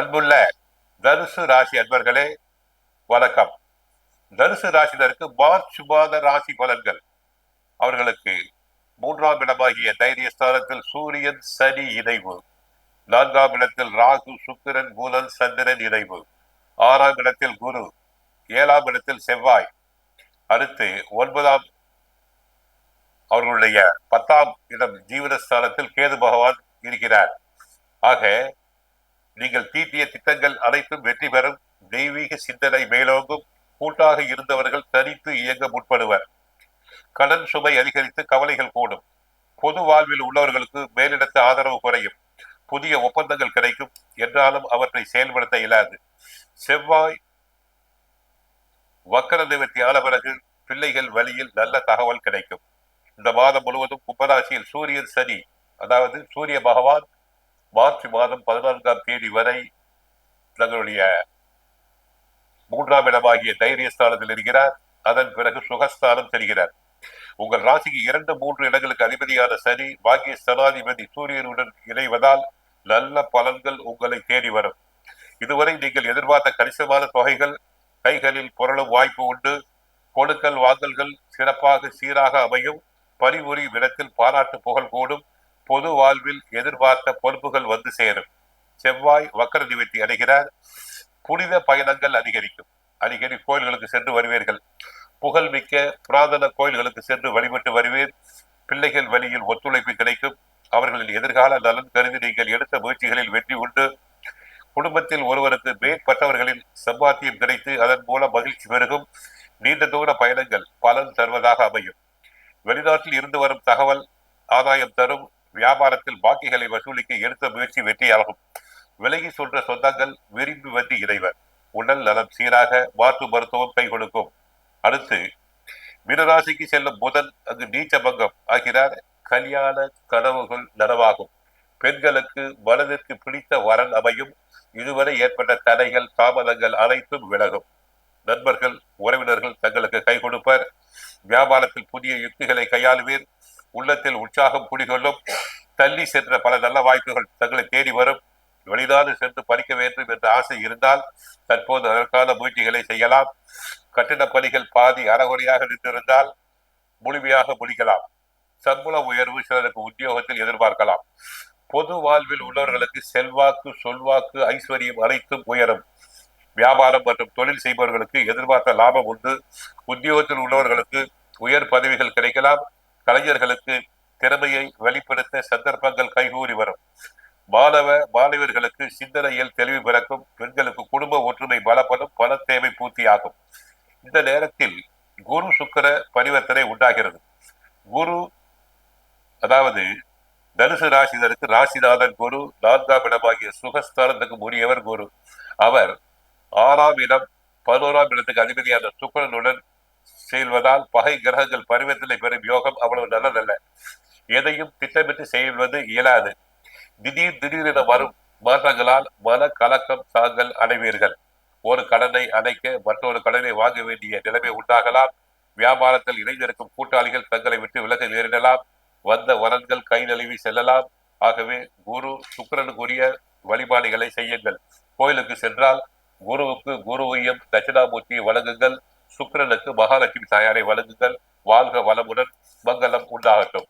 அன்புள்ள தனுசு ராசி அன்பர்களே வணக்கம். தனுசு ராசினருக்கு மார்ச் மாத ராசி பலன்கள். அவர்களுக்கு மூன்றாம் இடமாகிய தைரியஸ்தானத்தில் சூரியன் சனி இணைவு. நான்காம் இடத்தில் ராகு சுக்கிரன் புதன் சந்திரன் இணைவு. ஆறாம் இடத்தில் குரு ஏழாம் இடத்தில் செவ்வாய். அடுத்து ஒன்பதாம் அவர்களுடைய பத்தாம் இடம் ஜீவனஸ்தானத்தில் கேது பகவான் இருக்கிறார். ஆக நீங்கள் தீட்டிய திட்டங்கள் அனைத்தும் வெற்றி பெறும். தெய்வீக சிந்தனை மேலோங்கும். கூட்டாக இருந்தவர்கள் தனித்து இயங்க முற்படுவர். கடன் சுமை அதிகரித்து கவலைகள் கூடும். பொது வாழ்வில் உள்ளவர்களுக்கு மேலிடத்த ஆதரவு குறையும். புதிய ஒப்பந்தங்கள் கிடைக்கும். என்றாலும் அவற்றை செயல்படுத்த இயலாது. செவ்வாய் வக்கர நிவர்த்தி ஆன பிறகு பிள்ளைகள் வழியில் நல்ல தகவல் கிடைக்கும். இந்த மாதம் முழுவதும் கும்பராசியில் சூரியன் சனி அதாவது சூரிய பகவான் மார்ச் மாதம் பதினான்காம் தேதி வரை தங்களுடைய மூன்றாம் இடமாகிய தைரியஸ்தானத்தில் இருக்கிறார். அதன் பிறகு சுகஸ்தானம் தெரிகிறார். உங்கள் ராசிக்கு இரண்டு மூன்று இடங்களுக்கு அதிபதியான சனி பாக்கிய ஸ்தனாதிபதி சூரியனுடன் இணைவதால் நல்ல பலன்கள் உங்களை தேடி வரும். இதுவரை நீங்கள் எதிர்பார்த்த கணிசமான தொகைகள் கைகளில் புரளும் வாய்ப்பு உண்டு. கொடுக்கல் வாங்கல்கள் சிறப்பாக சீராக அமையும். பணிபுரியும் விடத்தில் பாராட்டு புகழ் கூடும். பொது வாழ்வில் எதிர்பார்த்த பொறுப்புகள் வந்து சேரும். செவ்வாய் வக்கர நிவர்த்தி அடைகிறார். புனித பயணங்கள் அதிகரிக்கும். அடிக்கடி கோயில்களுக்கு சென்று வருவீர்கள். புகழ்மிக்க புராதன கோயில்களுக்கு சென்று வழிபட்டு வருவீர். பிள்ளைகள் வழியில் ஒத்துழைப்பு கிடைக்கும். அவர்களின் எதிர்கால நலன் கருதி நீங்கள் எடுத்த முயற்சிகளில் வெற்றி உண்டு. குடும்பத்தில் ஒருவருக்கு மேற்பட்டவர்களின் சம்பாத்தியம் கிடைத்து அதன் மூலம் மகிழ்ச்சி பெருகும். நீண்ட தூர பயணங்கள் பலன் தருவதாக அமையும். வெளிநாட்டில் இருந்து வரும் தகவல் ஆதாயம் தரும். வியாபாரத்தில் பாக்கிகளை வசூலிக்க எடுத்த முயற்சி வெற்றியாகும். விலகி சொல்ற சொந்தங்கள் விரும்பி வந்து இறைவர். உடல் நலம் சீராக மாற்று மருத்துவம் கை கொடுக்கும். அடுத்து மீனராசிக்கு செல்லும் புதன் அங்கு நீச்சபங்கம் ஆகிறார். கல்யாண கனவுகள் நனவாகும். பெண்களுக்கு மனதிற்கு பிடித்த வரன் அமையும். இதுவரை ஏற்பட்ட தடைகள் தாமதங்கள் அனைத்தும் விலகும். நண்பர்கள் உறவினர்கள் தங்களுக்கு கை கொடுப்பர். வியாபாரத்தில் புதிய யுக்திகளை கையாளுவீர். உள்ளத்தில் உற்சாகம் குடிகொள்ளும் தள்ளி சென்ற பல நல்ல வாய்ப்புகள் தங்களை தேடி வரும். வெளிநாடு சென்று படிக்க வேண்டும் என்ற ஆசை இருந்தால் தற்போது அதற்கான முயற்சிகளை செய்யலாம். கட்டிடப் பணிகள் பாதி அறகுறையாக நின்றிருந்தால் முழுமையாக முடிக்கலாம். சம்பள உயர்வு சிலருக்கு உத்தியோகத்தில் எதிர்பார்க்கலாம். பொது வாழ்வில் உள்ளவர்களுக்கு செல்வாக்கு சொல்வாக்கு ஐஸ்வர்யம் அனைத்தும் உயரும். வியாபாரம் மற்றும் தொழில் செய்பவர்களுக்கு எதிர்பார்த்த லாபம் உண்டு. உத்தியோகத்தில் உள்ளவர்களுக்கு உயர் பதவிகள் கிடைக்கலாம். கலைஞர்களுக்கு திறமையை வெளிப்படுத்த சந்தர்ப்பங்கள் கைகூறி வரும். மாணவ மாணவர்களுக்கு சிந்தனையில் தெளிவு பிறக்கும் பெண்களுக்கு குடும்ப ஒற்றுமை பலப்படும் பல தேவை பூர்த்தியாகும். இந்த நேரத்தில் குரு சுக்கர பரிவர்த்தனை உண்டாகிறது. குரு அதாவது தனுசு ராசிதருக்கு ராசிநாதன் குரு நான்காம் இடமாகிய சுகஸ்தானத்துக்கு உரியவர் குரு. அவர் ஆறாம் இடம் பதினோராம் இடத்துக்கு அதிபதியான சுக்கரனுடன் செய்வதால் பகை கிரகங்கள் பரிவர்த்தனை பெறும் யோகம் அவ்வளவு நல்லதல்ல. எதையும் திட்டமிட்டு செய்வது இயலாது. திடீர் திடீரென வரும் மாற்றங்களால் மன கலக்கம் தாங்கள் அடைவீர்கள். ஒரு கடனை அடைக்க மற்றொரு கடனை வாங்க வேண்டிய நிலைமை உண்டாகலாம். வியாபாரத்தில் இணைந்திருக்கும் கூட்டாளிகள் தங்களை விட்டு விலக நேரிடலாம். வந்த வரன்கள் கை நழுவி செல்லலாம். ஆகவே குரு சுக்கரனுக்குரிய வழிபாடுகளை செய்யுங்கள். கோயிலுக்கு சென்றால் குருவுக்கு குருவையும் தட்சிணாமூர்த்தியை வழங்குங்கள். சுக்கிரனுக்கு மகாலட்சுமி தாயாரை வழங்குங்கள். வாழ்க வளமுடன் மங்களம் உண்டாகட்டும்.